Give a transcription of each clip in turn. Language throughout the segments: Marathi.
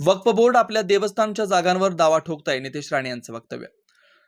वक्फ बोर्ड आपल्या देवस्थानच्या जागांवर दावा ठोकताय नितेश राणे यांचं वक्तव्य.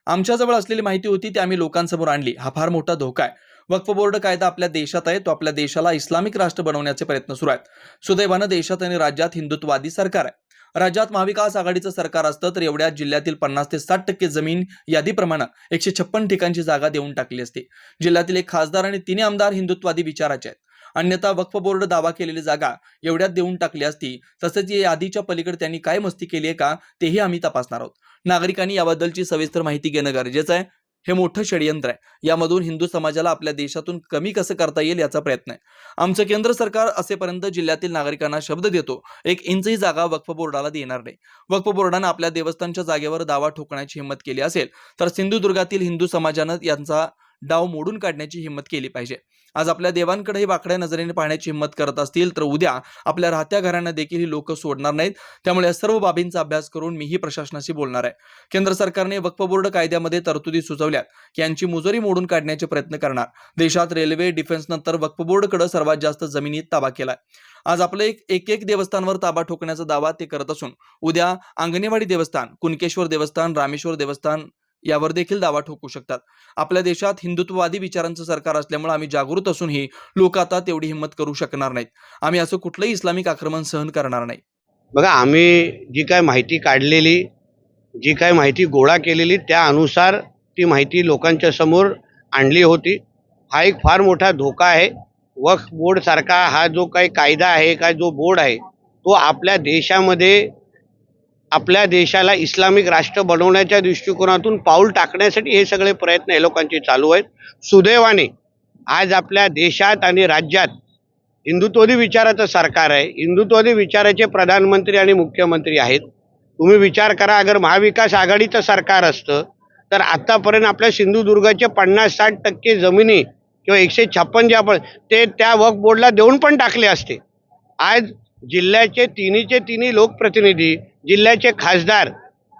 आमच्याजवळ असलेली माहिती होती ती आम्ही लोकांसमोर आणली. हा फार मोठा धोका आहे. वक्फ बोर्ड कायदा आपल्या देशात आहे तो आपल्या देशाला इस्लामिक राष्ट्र बनवण्याचे प्रयत्न सुरू आहेत. सुदैवानं देशात आणि राज्यात हिंदुत्ववादी सरकार आहे. राज्यात महाविकास आघाडीचं सरकार असतं तर एवढ्या जिल्ह्यातील पन्नास ते साठ टक्के जमीन यादीप्रमाणे एकशे छप्पन ठिकाणची जागा देऊन टाकली असते. जिल्ह्यातील एक खासदार आणि तिन्ही आमदार हिंदुत्ववादी विचाराचे आहेत. अन्यथा वक्फ बोर्ड दावा केलेली जागा एवढ्यात देऊन टाकली असती. तसंच या यादीच्या पलीकडे त्यांनी काय मस्ती केली आहे का तेही आम्ही तपासणार आहोत. नागरिकांनी याबद्दलची सविस्तर माहिती घेणं गरजेचं आहे. हे मोठं षडयंत्र आहे. यामधून हिंदू समाजाला आपल्या देशातून कमी कसं करता येईल याचा प्रयत्न आहे. आमचं केंद्र सरकार असेपर्यंत जिल्ह्यातील नागरिकांना शब्द देतो. एक इंचही जागा वक्फ बोर्डाला देणार नाही. वक्फ बोर्डानं आपल्या देवस्थानच्या जागेवर दावा ठोकण्याची हिंमत केली असेल तर सिंधुदुर्गातील हिंदू समाजानं यांचा डाव मोडून काढण्याची हिंमत केली पाहिजे. आज आपल्या देवांकडेही वाकड्या नजरेने पाहण्याची हिंमत करत असतील तर उद्या आपल्या राहत्या घरांना देखील ही लोक सोडणार नाहीत. त्यामुळे या सर्व बाबींचा अभ्यास करून मीही प्रशासनाशी बोलणार आहे. केंद्र सरकारने वक्फ बोर्ड कायद्यामध्ये तरतुदी सुचवल्यात की यांची मुजोरी मोडून काढण्याचे प्रयत्न करणार. देशात रेल्वे डिफेन्स नंतर वक्फ बोर्डकडे सर्वात जास्त जमिनीत ताबा केलाय. आज आपलं एक एक एक देवस्थानवर ताबा ठोकण्याचा दावा ते करत असून उद्या अंगणेवाडी देवस्थान कुणकेश्वर देवस्थान रामेश्वर देवस्थान यावर देखील दावा ठोकू शकतात. आपल्या देशात हिंदुत्ववादी विचारांचं सरकार असल्यामुळे आम्ही जागृत असूनही लोक आता तेवढी हिंमत करू शकणार नाहीत. आम्ही असं कुठलंही इस्लामिक आक्रमण सहन करणार नाही. बघा आम्ही जी काय माहिती काढलेली जी काय माहिती गोळा केलेली त्या अनुसार ती माहिती लोकांच्या समोर आणली होती. हा एक फार मोठा धोका आहे. वक्फ बोर्ड सारखा हा जो काही कायदा आहे काय जो बोर्ड आहे तो आपल्या देशामध्ये आपल्या देशाला इस्लामिक राष्ट्र बनवण्याच्या दृष्टिकोनातून पाऊल टाकण्यासाठी हे सगळे प्रयत्न हे लोकांचे चालू आहेत. सुदैवाने आज आपल्या देशात आणि राज्यात हिंदुत्ववादी विचाराचं सरकार आहे. हिंदुत्ववादी विचाराचे प्रधानमंत्री आणि मुख्यमंत्री आहेत. तुम्ही विचार करा अगर महाविकास आघाडीचं सरकार असतं तर आत्तापर्यंत आपल्या सिंधुदुर्गाचे पन्नास साठ टक्के जमिनी किंवा एकशे छप्पन जे आपण ते त्या वक्फ बोर्डला देऊन पण टाकले असते. आज जिल्ह्याचे तिन्हीचे तिन्ही लोकप्रतिनिधी जिल्ह्याचे खासदार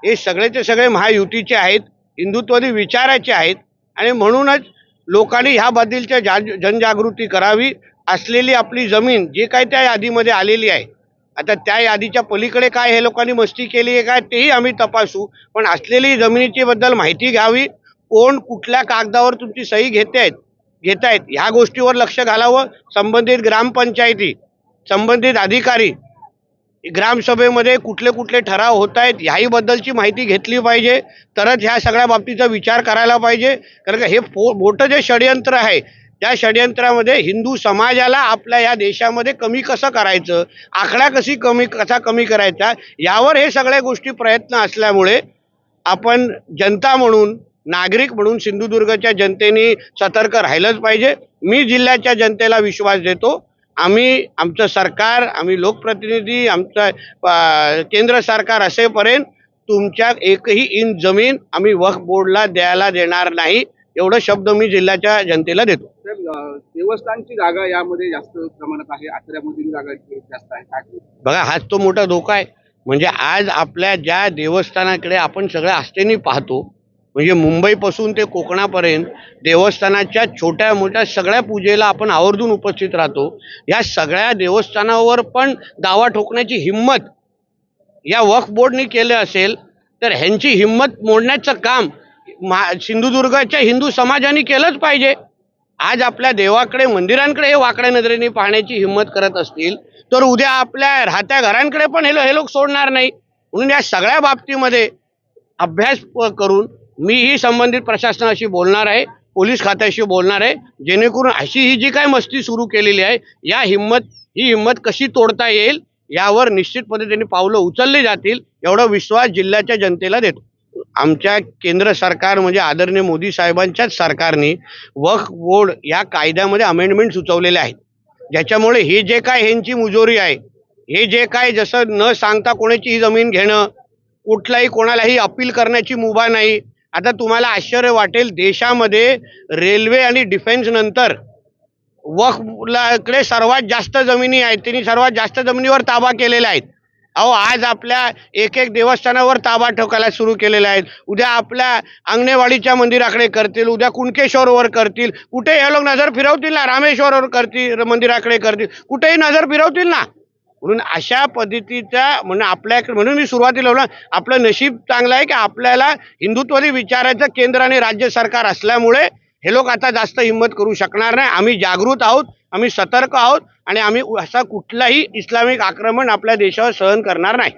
हे सगळेचे सगळे महायुतीचे आहेत हिंदुत्ववादी विचाराचे आहेत आणि म्हणूनच लोकांनी ह्याबद्दलच्या जा जनजागृती करावी असलेली आपली जमीन जे काय त्या यादीमध्ये आलेली आहे. आता त्या यादीच्या पलीकडे काय हे लोकांनी मस्ती केली आहे काय तेही आम्ही तपासू पण असलेली जमिनीचीबद्दल माहिती घ्यावी. कोण कुठल्या कागदावर तुमची सही घेते आहेत घेत आहेत ह्या गोष्टीवर लक्ष घालावं. संबंधित ग्रामपंचायती संबंधित अधिकारी ग्रामसभेमध्ये कुठले कुठले ठराव होत आहेत ह्याहीबद्दलची माहिती घेतली पाहिजे. तरच ह्या सगळ्या बाबतीचा विचार करायला पाहिजे. कारण का हे फो मोठं जे षडयंत्र आहे त्या षडयंत्रामध्ये हिंदू समाजाला आपल्या या देशामध्ये कमी कसं करायचं आकडा कशी कमी कसा कमी करायचा यावर हे सगळ्या गोष्टी प्रयत्न असल्यामुळे आपण जनता म्हणून नागरिक म्हणून सिंधुदुर्गच्या जनतेने सतर्क राहिलंच पाहिजे. मी जिल्ह्याच्या जनतेला विश्वास देतो. आम्ही आमचं सरकार आम्ही लोकप्रतिनिधी आमचं केंद्र सरकार असेपर्यंत तुमच्या एकही इंच जमीन आम्ही वक्फ बोर्डला द्यायला देणार नाही एवढं शब्द मी जिल्ह्याच्या जनतेला देतो. देवस्थानची जागा यामध्ये जास्त प्रमाणात आहे आचऱ्यामधील जागा जास्त आहे बघा हाच तो मोठा धोका आहे. म्हणजे आज आपल्या ज्या देवस्थानाकडे आपण सगळ्या आस्थेने पाहतो म्हणजे मुंबईपासून ते कोकणापर्यंत देवस्थानाच्या छोट्या मोठ्या सगळ्या पूजेला आपण आवर्जून उपस्थित राहतो. या सगळ्या देवस्थानावर पण दावा ठोकण्याची हिंमत या वक्फ बोर्डनी केलं असेल तर ह्यांची हिंमत मोडण्याचं काम मा सिंधुदुर्गाच्या हिंदू समाजाने केलंच पाहिजे. आज आपल्या देवाकडे मंदिरांकडे हे वाकड्या नजरेने पाहण्याची हिंमत करत असतील तर उद्या आपल्या राहत्या घरांकडे पण हे हे लोक सोडणार नाही. म्हणून या सगळ्या बाबतीमध्ये अभ्यास प- करून मीही संबंधित प्रशासनाशी बोलणार आहे पोलीस खात्याशी बोलणार आहे. जेणेकरून अशी ही जी काय मस्ती सुरू केलेली आहे या हिंमत ही हिंमत कशी तोडता येईल यावर निश्चित पद्धतीने पावलं उचलली जातील एवढा विश्वास जिल्ह्याच्या जनतेला देतो. आमच्या केंद्र सरकार म्हणजे आदरणीय मोदी साहेबांच्याच सरकारने वक्फ बोर्ड या कायद्यामध्ये अमेंडमेंट सुचवलेले आहेत. ज्याच्यामुळे हे जे काय ह्यांची मुजोरी आहे हे जे काय जसं न सांगता कोणाची ही जमीन घेणं कुठलाही कोणालाही अपील करण्याची मुभा नाही आता तुम्हाला आश्चर्य वाटेल देशामध्ये रेल्वे आणि डिफेन्स नंतर वखलाकडे सर्वात जास्त जमिनी आहेत त्यांनी सर्वात जास्त जमिनीवर ताबा केलेला आहेत. अहो आज आपल्या एक एक देवस्थानावर ताबा ठोकायला सुरू केलेला आहेत. उद्या आपल्या अंगणेवाडीच्या मंदिराकडे करतील उद्या कुणकेश्वरवर करतील. कुठे हे लोक नजर फिरवतील ना? रामेश्वरवर करतील मंदिराकडे करतील. कुठेही नजर फिरवतील ना? म्हणून अशा पद्धतीचा म्हणून आपल्याकडे म्हणून मी सुरुवातीला बोला आपलं नशीब चांगलं आहे की आपल्याला हिंदुत्वरी विचाराचं केंद्र आणि राज्य सरकार असल्यामुळे हे लोक आता जास्त हिंमत करू शकणार नाही. आम्ही जागृत आहोत आम्ही सतर्क आहोत आणि आम्ही असा कुठलाही इस्लामिक आक्रमण आपल्या देशावर सहन करणार नाही.